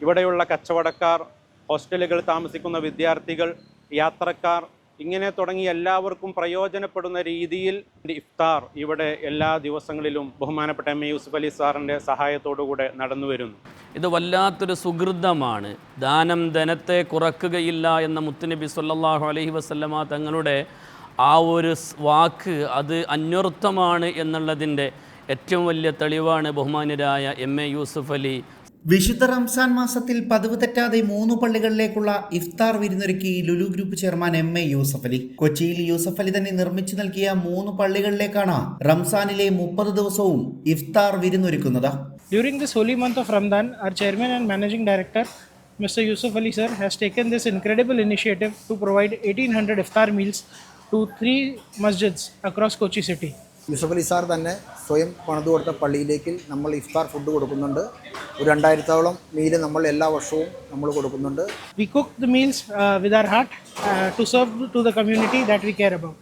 ഇവിടെയുള്ള കച്ചവടക്കാർ ഹോസ്റ്റലുകൾ താമസിക്കുന്ന വിദ്യാർത്ഥികൾ യാത്രക്കാർ ഇങ്ങനെ തുടങ്ങി എല്ലാവർക്കും പ്രയോജനപ്പെടുന്ന രീതിയിൽ ഇഫ്താർ ഇവിടെ എല്ലാ ദിവസങ്ങളിലും ബഹുമാനപ്പെട്ട എം. എ. യൂസുഫ് അലി സാറിന്റെ സഹായത്തോടുകൂടെ നടന്നു വരുന്നു. ഇത് വല്ലാത്തൊരു സുഹൃതമാണ്. ദാനം ധനത്തെ കുറക്കുകയില്ല എന്ന മുത്തുനബി സല്ലാഹു അലഹി വസല്ലമ തങ്ങളുടെ ആ ഒരു വാക്ക് അത് അന്വർത്ഥമാണ് എന്നുള്ളതിന്റെ ഏറ്റവും വലിയ തെളിവാണ് ബഹുമാനരായ എം. എ. യൂസുഫ് അലി വിശുദ്ധ റംസാൻ മാസത്തിൽ പതിവ് തെറ്റാതെ മൂന്ന് പള്ളികളിലേക്കുള്ള ഇഫ്താർ വിരുന്നൊരുക്കി Lulu group chairman M A Yusuff Ali. കൊച്ചിയിൽ യൂസഫ് അലി തന്നെ നിർമ്മിച്ചു നൽകിയ മൂന്ന് പള്ളികളിലേക്കാണ് റംസാനിലെ മുപ്പത് ദിവസവും ഇഫ്താർ വിരുന്നൊരുക്കുന്നത്. During this holy month of Ramadan our chairman and managing director mister Yusuff Ali sir has taken this incredible initiative to provide eighteen hundred iftar meals to three masjids across Kochi city Yusuff Ali sir തന്നെ സ്വയം പണിത് കൊടുത്ത പള്ളിയിലേക്ക് നമ്മൾ ഇഫ്താർ food കൊടുക്കുന്നുണ്ട്. ഒരു രണ്ടായിരത്തോളം meal നമ്മൾ എല്ലാ വർഷവും നമ്മൾ കൊടുക്കുന്നുണ്ട്. We cook the meals with with our heart serve to serve to the community that we care about.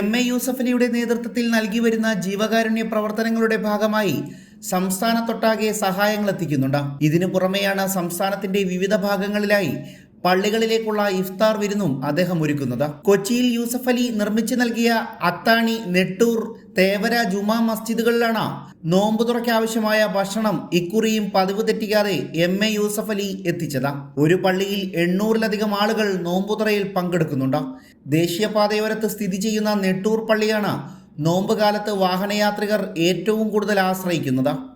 M A Yusuff അലിയുടെ നേതൃത്വത്തിൽ നൽകി വരുന്ന ജീവകാരുണ്യ പ്രവർത്തനങ്ങളുടെ ഭാഗമായി സംസ്ഥാനത്തൊട്ടാകെ സഹായങ്ങൾ എത്തിക്കുന്നുണ്ട്. ഇതിനു പുറമെയാണ് സംസ്ഥാനത്തിന്റെ വിവിധ ഭാഗങ്ങളിലായി പള്ളികളിലേക്കുള്ള ഇഫ്താർ വിരുന്നും അദ്ദേഹം ഒരുക്കുന്നത്. കൊച്ചിയിൽ യൂസഫ് അലി നിർമ്മിച്ചു നൽകിയ അത്താണി നെട്ടൂർ തേവര ജുമാ മസ്ജിദുകളിലാണ് നോമ്പ് തുറയ്ക്കാവശ്യമായ ഭക്ഷണം ഇക്കുറിയും പതിവ് തെറ്റിക്കാതെ എം. എ. യൂസഫ് അലി എത്തിച്ചത്. ഒരു പള്ളിയിൽ എണ്ണൂറിലധികം ആളുകൾ നോമ്പുതുറയിൽ പങ്കെടുക്കുന്നുണ്ട്. ദേശീയപാതയോരത്ത് സ്ഥിതി ചെയ്യുന്ന നെട്ടൂർ പള്ളിയാണ് നോമ്പ് കാലത്ത് വാഹനയാത്രികർ ഏറ്റവും കൂടുതൽ ആശ്രയിക്കുന്നത്.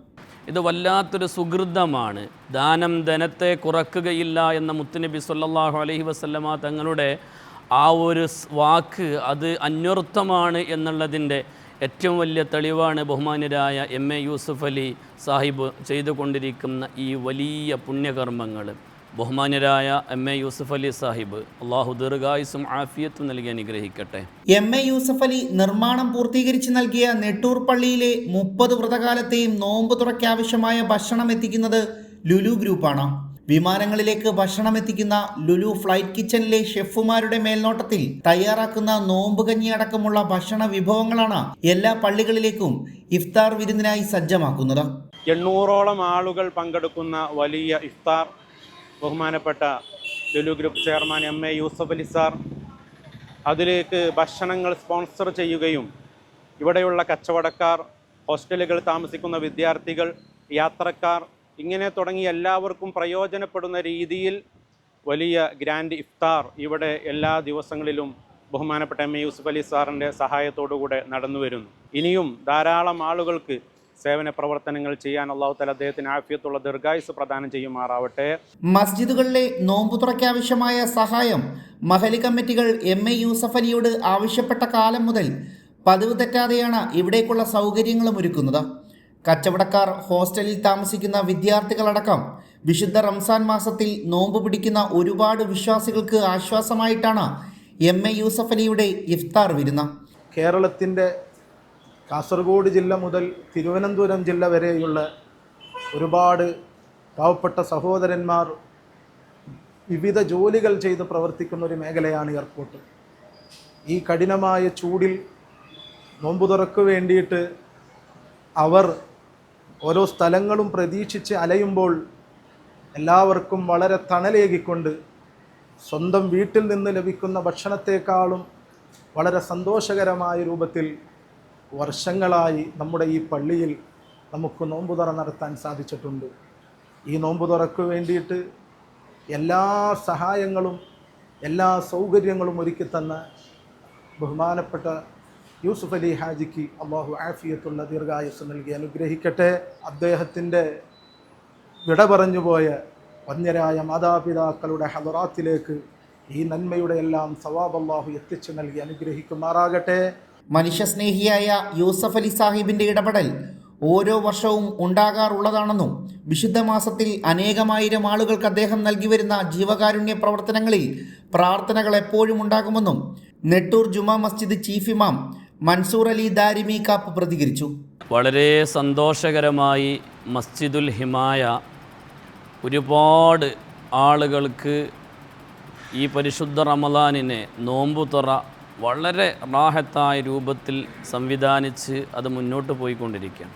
ഇത് വല്ലാത്തൊരു സുഹൃതമാണ്. ദാനം ധനത്തെ കുറക്കുകയില്ല എന്ന മുത്തുനബി സല്ലാഹു അലഹി വസല്ലമ തങ്ങളുടെ ആ ഒരു വാക്ക് അത് അന്വർത്ഥമാണ് എന്നുള്ളതിന്റെ ഏറ്റവും വലിയ തെളിവാണ് ബഹുമാനരായ എം എ യൂസുഫ് അലി സാഹിബ് ചെയ്തുകൊണ്ടിരിക്കുന്ന ഈ വലിയ പുണ്യകർമ്മങ്ങൾ. ബഹുമാന്യരായ എം എ യൂസഫ് അലി സാഹിബ് അള്ളാഹു ദീർഘായുസും ആഫിയത്തും നൽകി അനുഗ്രഹിക്കട്ടെ. എം എ യൂസഫ് അലി നിർമ്മാണം പൂർത്തീകരിച്ച് നൽകിയ നെട്ടൂർ പള്ളിയിലെ മുപ്പത് വ്രതകാലത്തെയും നോമ്പ് തുറയ്ക്കാവശ്യമായ ഭക്ഷണം എത്തിക്കുന്നത് ലുലു ഗ്രൂപ്പാണ്. വിമാനങ്ങളിലേക്ക് ഭക്ഷണം എത്തിക്കുന്ന ലുലു ഫ്ലൈറ്റ് കിച്ചണിലെ ഷെഫുമാരുടെ മേൽനോട്ടത്തിൽ തയ്യാറാക്കുന്ന നോമ്പ് കഞ്ഞി അടക്കമുള്ള ഭക്ഷണ വിഭവങ്ങളാണ് എല്ലാ പള്ളികളിലേക്കും ഇഫ്താർ വിരുന്നിനായി സജ്ജമാക്കുന്നത്. എണ്ണൂറോളം ആളുകൾ പങ്കെടുക്കുന്ന വലിയ ഇഫ്താർ ബഹുമാനപ്പെട്ട Lulu group chairman M A Yusuff Ali sir അതിലേക്ക് ഭക്ഷണങ്ങൾ സ്പോൺസർ ചെയ്യുകയും ഇവിടെയുള്ള കച്ചവടക്കാർ ഹോസ്റ്റലുകൾ താമസിക്കുന്ന വിദ്യാർത്ഥികൾ യാത്രക്കാർ ഇങ്ങനെ തുടങ്ങി എല്ലാവർക്കും പ്രയോജനപ്പെടുന്ന രീതിയിൽ വലിയ ഗ്രാൻഡ് ഇഫ്താർ ഇവിടെ എല്ലാ ദിവസങ്ങളിലും ബഹുമാനപ്പെട്ട എം എ യൂസുഫ് അലി സാറിന്റെ സഹായത്തോടുകൂടെ നടന്നു വരുന്നു ഇനിയും ധാരാളം ആളുകൾക്ക് സേവന പ്രവർത്തനങ്ങൾ ചെയ്യാൻ അള്ളാഹു തല അദ്ദേഹത്തിന് ആഫിയത്തുള്ള ദീർഘായുസ് പ്രദാനം ചെയ്യുമാറാവട്ടെ. മസ്ജിദുകളിലെ നോമ്പ് തുറയ്ക്കാവശ്യമായ സഹായം മഹലി കമ്മിറ്റികൾ എം എ യൂസഫ് അലിയോട് ആവശ്യപ്പെട്ട കാലം മുതൽ പതിവ് തെറ്റാതെയാണ് ഇവിടേക്കുള്ള സൗകര്യങ്ങളും ഒരുക്കുന്നത്. കച്ചവടക്കാർ ഹോസ്റ്റലിൽ താമസിക്കുന്ന വിദ്യാർത്ഥികളടക്കം വിശുദ്ധ റംസാൻ മാസത്തിൽ നോമ്പ് പിടിക്കുന്ന ഒരുപാട് വിശ്വാസികൾക്ക് ആശ്വാസമായിട്ടാണ് എം എ യൂസഫ് അലിയുടെ ഇഫ്താർ വിരുന്ന. കേരളത്തിന്റെ കാസർഗോഡ് ജില്ല മുതൽ തിരുവനന്തപുരം ജില്ല വരെയുള്ള ഒരുപാട് പാവപ്പെട്ട സഹോദരന്മാർ വിവിധ ജോലികൾ ചെയ്ത് പ്രവർത്തിക്കുന്ന ഒരു മേഖലയാണ് എയർപോർട്ട്. ഈ കഠിനമായ ചൂടിൽ നോമ്പു തുറക്ക് വേണ്ടിയിട്ട് അവർ ഓരോ സ്ഥലങ്ങളും പ്രതീക്ഷിച്ച് അലയുമ്പോൾ എല്ലാവർക്കും വളരെ തണലേകിക്കൊണ്ട് സ്വന്തം വീട്ടിൽ നിന്ന് ലഭിക്കുന്ന ഭക്ഷണത്തെക്കാളും വളരെ സന്തോഷകരമായ രൂപത്തിൽ വർഷങ്ങളായി നമ്മുടെ ഈ പള്ളിയിൽ നമുക്ക് നോമ്പുതുറ നടത്താൻ സാധിച്ചിട്ടുണ്ട്. ഈ നോമ്പുതുറക്ക് വേണ്ടിയിട്ട് എല്ലാ സഹായങ്ങളും എല്ലാ സൗകര്യങ്ങളും ഒരുക്കി തന്ന ബഹുമാനപ്പെട്ട യൂസുഫ് അലി ഹാജിക്ക് അള്ളാഹു ആഫിയത്തുള്ള ദീർഘായുസ് നൽകി. അനുഗ്രഹിക്കട്ടെ. അദ്ദേഹത്തിന്റെ വിട പറഞ്ഞുപോയ വന്യരായ മാതാപിതാക്കളുടെ ഹദറാത്തിലേക്ക് ഈ നന്മയുടെ എല്ലാം സവാബ് അള്ളാഹു എത്തിച്ചു നൽകി. അനുഗ്രഹിക്കുമാറാകട്ടെ. മനുഷ്യസ്നേഹിയായ യൂസഫ് അലി സാഹിബിന്റെ ഇടപെടൽ ഓരോ വർഷവും ഉണ്ടാകാറുള്ളതാണെന്നും വിശുദ്ധ മാസത്തിൽ അനേകമായിരം ആളുകൾക്ക് അദ്ദേഹം നൽകി വരുന്ന ജീവകാരുണ്യ പ്രവർത്തനങ്ങളിൽ പ്രാർത്ഥനകൾ എപ്പോഴും ഉണ്ടാകുമെന്നും നെട്ടൂർ ജുമാ മസ്ജിദ് ചീഫ് ഇമാം മൻസൂർ അലി ദാരിമി കാപ്പ് പ്രതികരിച്ചു. വളരെ സന്തോഷകരമായി മസ്ജിദുൽ ഹിമായ ഒരുപാട് ആളുകൾക്ക് ഈ പരിശുദ്ധ റമദാനിനെ നോമ്പുതുറ വളരെ റാഹത്തായ രൂപത്തിൽ സംവിധാനിച്ച് അത് മുന്നോട്ട് പോയിക്കൊണ്ടിരിക്കുകയാണ്.